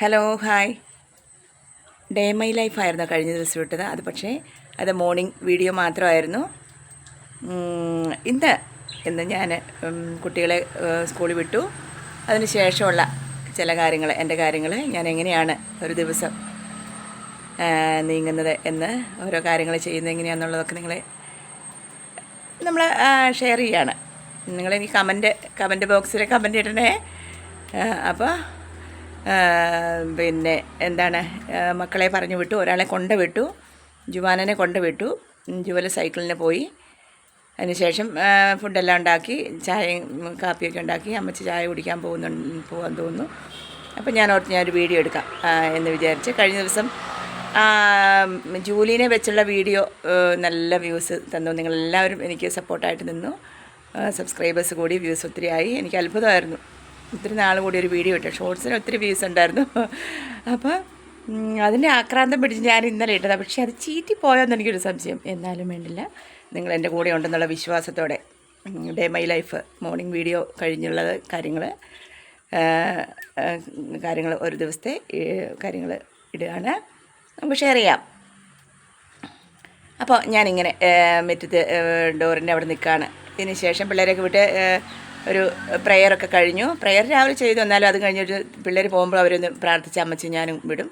Hello hi day my ലൈഫായിരുന്നു കഴിഞ്ഞ ദിവസം ഇട്ടത് അത് പക്ഷേ അത് മോർണിംഗ് വീഡിയോ മാത്രമായിരുന്നു. ഇന്ന് ഇന്ന് ഞാൻ കുട്ടികളെ സ്കൂളിൽ വിട്ടു. അതിന് ശേഷമുള്ള ചില കാര്യങ്ങൾ എന്റെ കാര്യങ്ങൾ ഞാൻ എങ്ങനെയാണ് ഒരു ദിവസം നീങ്ങുന്നത് എന്ന് ഓരോ കാര്യങ്ങൾ ചെയ്യുന്നത് എങ്ങനെയാണെന്നുള്ളതൊക്കെ നിങ്ങളെ നമ്മൾ ഷെയർ ചെയ്യാണ്. നിങ്ങളെനിക്ക് കമന്റ് കമന്റ് ബോക്സിൽ കമന്റ് ഇടണേ. അപ്പോൾ പിന്നെ എന്താണ് മക്കളെ പറഞ്ഞു വിട്ടു ഒരാളെ കൊണ്ട് വിട്ടു ജുവാനനെ കൊണ്ട് വിട്ടു ജുവൽ സൈക്കിളിന് പോയി. അതിനുശേഷം ഫുഡെല്ലാം ഉണ്ടാക്കി ചായയും കാപ്പിയൊക്കെ ഉണ്ടാക്കി അമ്മച്ചി ചായ കുടിക്കാൻ പോകുന്നു പോകാൻ തോന്നുന്നു. അപ്പം ഞാൻ ഓർത്ത് ഞാനൊരു വീഡിയോ എടുക്കാം എന്ന് വിചാരിച്ച് കഴിഞ്ഞ ദിവസം ജൂലിനെ വെച്ചുള്ള വീഡിയോ നല്ല വ്യൂസ് തന്നു. നിങ്ങളെല്ലാവരും എനിക്ക് സപ്പോർട്ടായിട്ട് നിന്നു. സബ്സ്ക്രൈബേഴ്സ് കൂടി വ്യൂസ് ഒത്തിരി ആയി എനിക്ക് അത്ഭുതമായിരുന്നു. ഒത്തിരി നാൾ കൂടി ഒരു വീഡിയോ ഇട്ടു. ഷോർട്സിന് ഒത്തിരി വ്യൂസ് ഉണ്ടായിരുന്നു. അപ്പോൾ അതിന്റെ ആക്രാന്തം പിടിച്ച് ഞാൻ ഇന്നലെ ഇട്ടത്. പക്ഷേ അത് ചീറ്റി പോയോന്ന് എനിക്കൊരു സംശയം. എന്നാലും വേണ്ടില്ല. നിങ്ങൾ എന്റെ കൂടെ ഉണ്ടെന്നുള്ള വിശ്വാസത്തോടെ day my life morning video കഴിഞ്ഞുള്ളത് കാര്യങ്ങൾ കാര്യങ്ങൾ ഒരു ദിവസത്തെ കാര്യങ്ങൾ ഇടുകയാണ്. നമുക്ക് ഷെയർ ചെയ്യാം. അപ്പോൾ ഞാനിങ്ങനെ മെറ്റത്ത് ഡോറിന്റെ അവിടെ നിൽക്കുകയാണ്. ഇതിന് ശേഷം പിള്ളേരെയൊക്കെ വിട്ട് ഒരു പ്രെയറൊക്കെ കഴിഞ്ഞു. പ്രെയർ രാവിലെ ചെയ്തു. എന്നാലും അത് കഴിഞ്ഞൊരു പിള്ളേർ പോകുമ്പോൾ അവരൊന്ന് പ്രാർത്ഥിച്ച അമ്മച്ചി ഞാനും വിടും.